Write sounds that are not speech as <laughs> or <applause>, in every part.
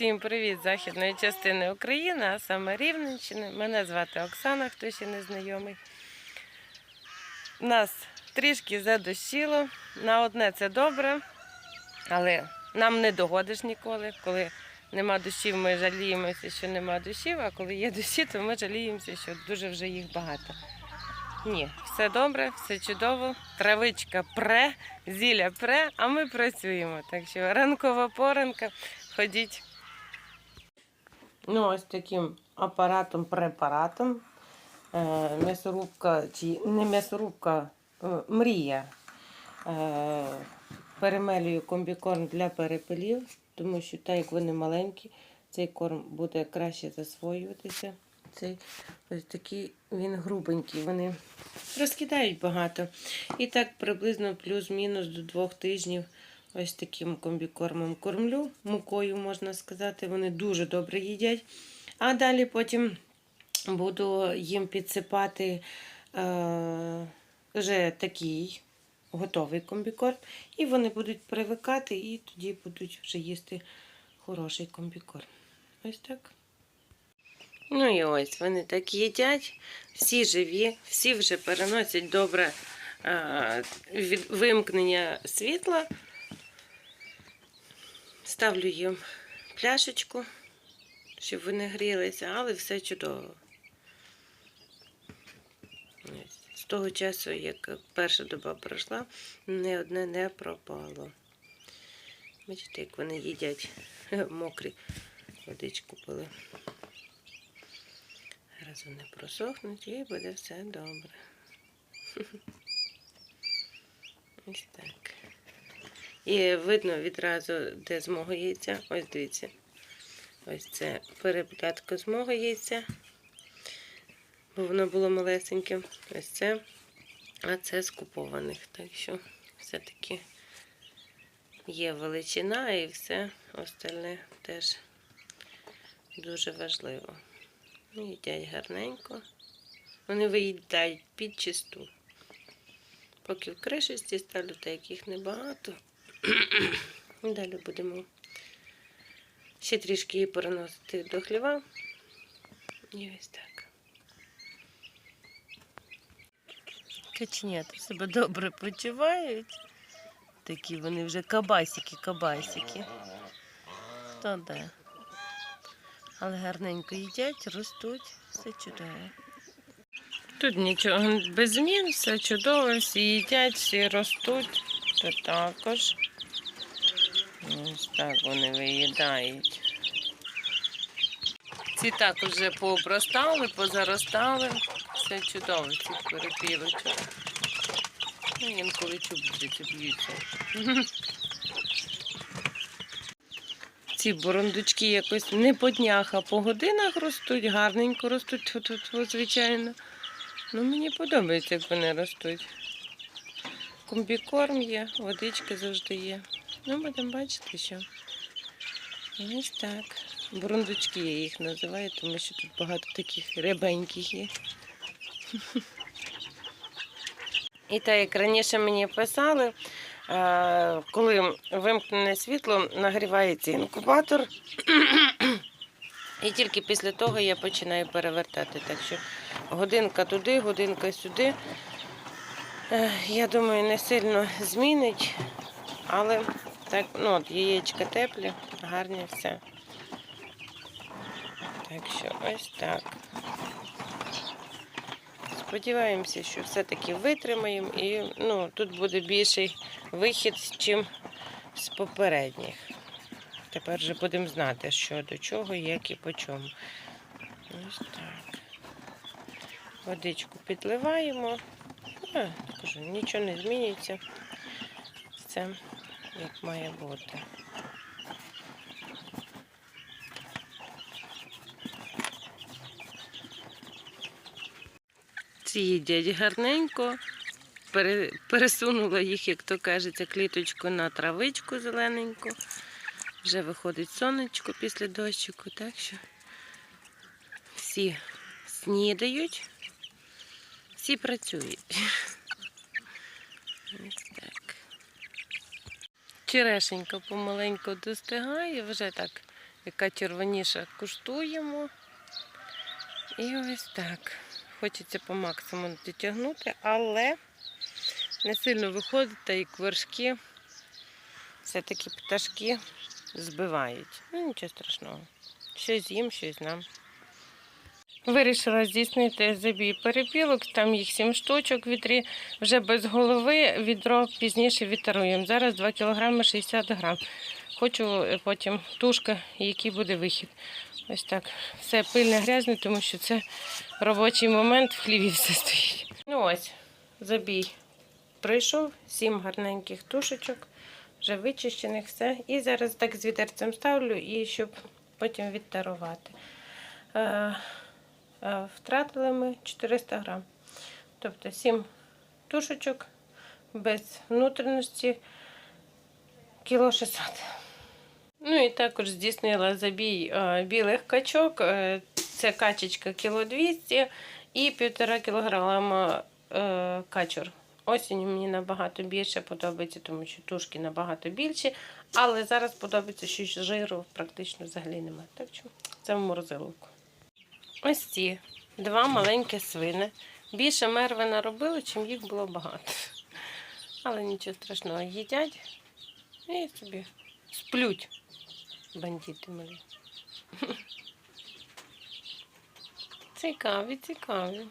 Всім привіт з західної частини України, а саме Рівненщини. Мене звати Оксана, хто ще не знайомий. Нас трішки задощило. На одне це добре, але нам не догодиш ніколи. Коли нема дощів, ми жаліємося, що нема дощів, а коли є дощі, то ми жаліємося, що дуже вже їх багато. Ні, все добре, все чудово. Травичка пре, зілля пре, а ми працюємо. Так що ранкова поранка, ходіть. Ну, ось таким апаратом, препаратом. Е, м'ясорубка, чи не м'ясорубка, е, мрія. Е, перемелюю комбікорм для перепелів, тому що так як вони маленькі, цей корм буде краще засвоюватися. Цей ось такий він грубенький. Вони розкидають багато. І так приблизно плюс-мінус до двох тижнів ось таким комбікормом кормлю, мукою, можна сказати. Вони дуже добре їдять. А далі потім буду їм підсипати е, вже такий готовий комбікорм. І вони будуть привикати, і тоді будуть вже їсти хороший комбікорм. Ось так. Ну і ось вони так їдять, всі живі, всі вже переносять добре е, від вимкнення світла. Ставлю їм пляшечку, щоб вони грілися, але все чудово. З того часу, як перша доба пройшла, ні одне не пропало. Бачите, як вони їдять мокрі водичку пили. Зараз вони просохнуть і буде все добре. <laughs> Ось так. І видно відразу, де з мого яйця. Ось дивіться. Ось це переплятка з мого яйця. Бо воно було малесеньке. Ось це. А це з купованих. Так що все-таки є величина і все остальне теж дуже важливо. Ну, Їдять гарненько. Вони виїдають під чисту. Поки в кришечці ставлю, так їх небагато. <clears throat> Далі будемо ще трішки її переносити до хліва. І ось так. Каченята себе добре почувають. Такі вони вже кабасики, кабасики. То де. Але гарненько їдять, ростуть, все чудово. Тут нічого без змін, все чудово, всі їдять, всі ростуть. Тут також. Ось так вони виїдають. Ці також вже пообростали, позаростали. Все чудово, ці перепілочок. Ну, інколи чубчики б'ються. <laughs> Ці бурундучки якось не по днях, а по годинах ростуть, гарненько ростуть, Тьфу-тьфу-тьфу, звичайно. Ну, мені подобається, як вони ростуть. Комбікорм є, водичка завжди є. Ну, будемо бачити, що. Ось так. Бурундучки я їх називаю, тому що тут багато таких рябеньких є. І так, як раніше мені писали, коли вимкнене світло, нагрівається інкубатор. І тільки після того я починаю перевертати. Так що годинка туди, годинка сюди. Е, Я думаю, не сильно змінить, але так, ну от яєчка теплі, гарні все. Так що ось так. Сподіваємося, що все-таки витримаємо і ну, тут буде більший вихід, ніж з попередніх. Тепер вже будемо знати, що до чого, як і по чому. Ось так. Водичку підливаємо. А, кажу, нічого не змінюється. Все як має бути. Ці їдять гарненько. Пересунула їх, як то кажеться, кліточку на травичку зелененьку. Вже виходить сонечко після дощику, так що всі снідають, всі працюють. Черешенька помаленьку достигає, вже так яка червоніша, куштуємо. І ось так. Хочеться по максимуму дотягнути, але не сильно виходить, та як вершки, все-таки пташки збивають. Ну, нічого страшного. Щось їм, щось нам. Вирішила здійснити забій перепілок, там їх сім штучок, вітрі вже без голови, відро пізніше відтаруємо. Зараз 2 кг 60 грам. Хочу е, потім тушка, який буде вихід. Ось так. Все пильне грязне, тому що це робочий момент, в хліві все стоїть. Ну ось, забій прийшов, сім гарненьких тушечок, вже вичищених все. І зараз так з вітерцем ставлю, і щоб потім відтарувати. Е, Втратили ми 400 грам. Тобто 7 тушечок без внутрішності кіло 600. Ну і також здійснила забій е, білих качок. Е, Це качечка кіло 200 і 1,5 кілограма качур. Осінь мені набагато більше подобається, тому що тушки набагато більші. Але зараз подобається, що жиру практично взагалі немає. Так що це в морозиловку. Ось ці два маленькі свини. Більше мерви наробили, чим їх було багато. Але нічого страшного, їдять і собі сплють. Бандити малі. Цікаві, цікаві.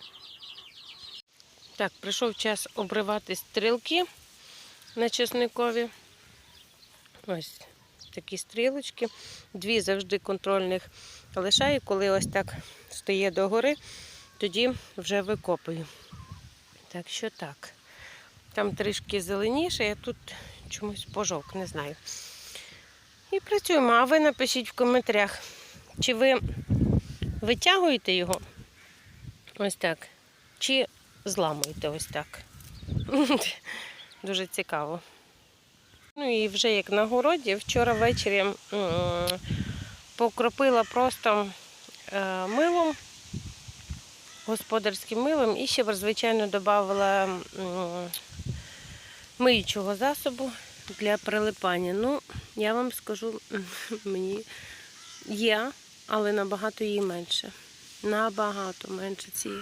Так, прийшов час обривати стрілки на чесникові. Ось такі стрілочки. Дві завжди контрольних лишаю, коли ось так стає догори, тоді вже викопую. Так що так. Там трішки зеленіше, а тут чомусь пожовк, не знаю. І працюємо. А ви напишіть в коментарях, чи ви витягуєте його ось так, чи зламуєте ось так. <laughs> Дуже цікаво. Ну і вже як на городі, вчора ввечері покропила просто милом, господарським милом і ще, звичайно, додавала миючого засобу для прилипання. Ну, я вам скажу, <laughs> мені є, але набагато її менше. Набагато менше цієї,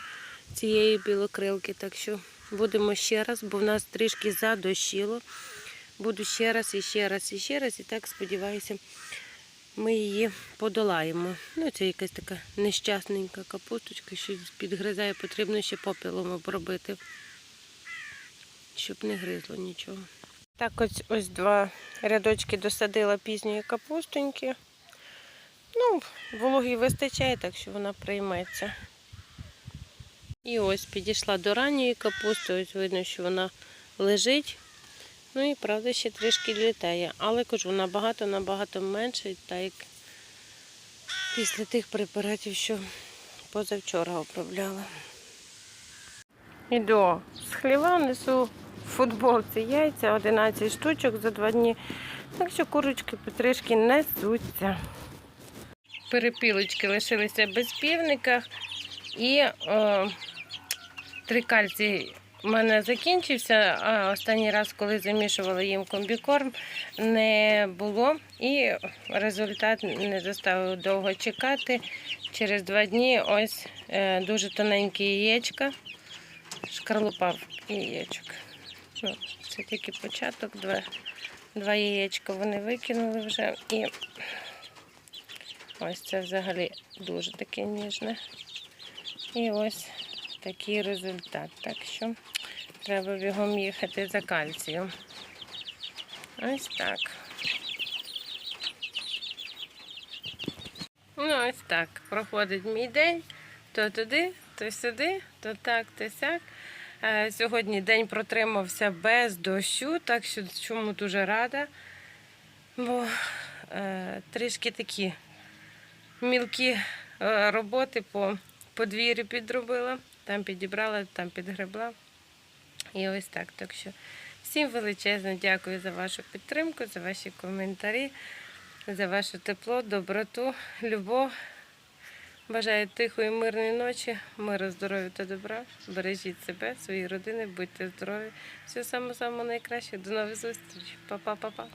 цієї білокрилки. Так що будемо ще раз, бо в нас трішки задощило. Буду ще раз, і ще раз, і ще раз. І так сподіваюся, ми її подолаємо. Ну, це якась така нещасненька капусточка, що підгризає, потрібно ще попілом обробити, щоб не гризло нічого. Так, ось ось два рядочки досадила пізньої капустоньки. Ну, вологі вистачає, так що вона прийметься. І ось підійшла до ранньої капусти, ось видно, що вона лежить. Ну і правда ще трішки літає. Але кажу, набагато-набагато менше, так як після тих препаратів, що позавчора обробляла. Іду з хліва, несу в футболці яйця, 11 штучок за два дні. Так що курочки потрішки несуться. Перепілочки лишилися без півника і о, три кальції у мене закінчився. А останній раз, коли замішувала їм комбікорм, не було. І результат не заставив довго чекати. Через два дні ось е, дуже тоненькі яєчка, шкарлупа яєчок. Ну, Це тільки початок, два, два яєчка вони викинули вже. І ось це взагалі дуже таке ніжне. І ось такий результат. Так що треба бігом їхати за кальцієм. Ось так. Ну, ось так. Проходить мій день. То туди, то сюди, то так, то сяк. Е, Сьогодні день протримався без дощу, так що чому дуже рада. Бо е, трішки такі мілкі е, роботи по подвір'ю підробила. Там підібрала, там підгребла. І ось так. Так що всім величезно дякую за вашу підтримку, за ваші коментарі, за ваше тепло, доброту, любов. Бажаю тихої, мирної ночі, миру, здоров'я та добра. Бережіть себе, свої родини, будьте здорові. Всього самого самого найкращого. До нових зустрічей. Па-па-па-па.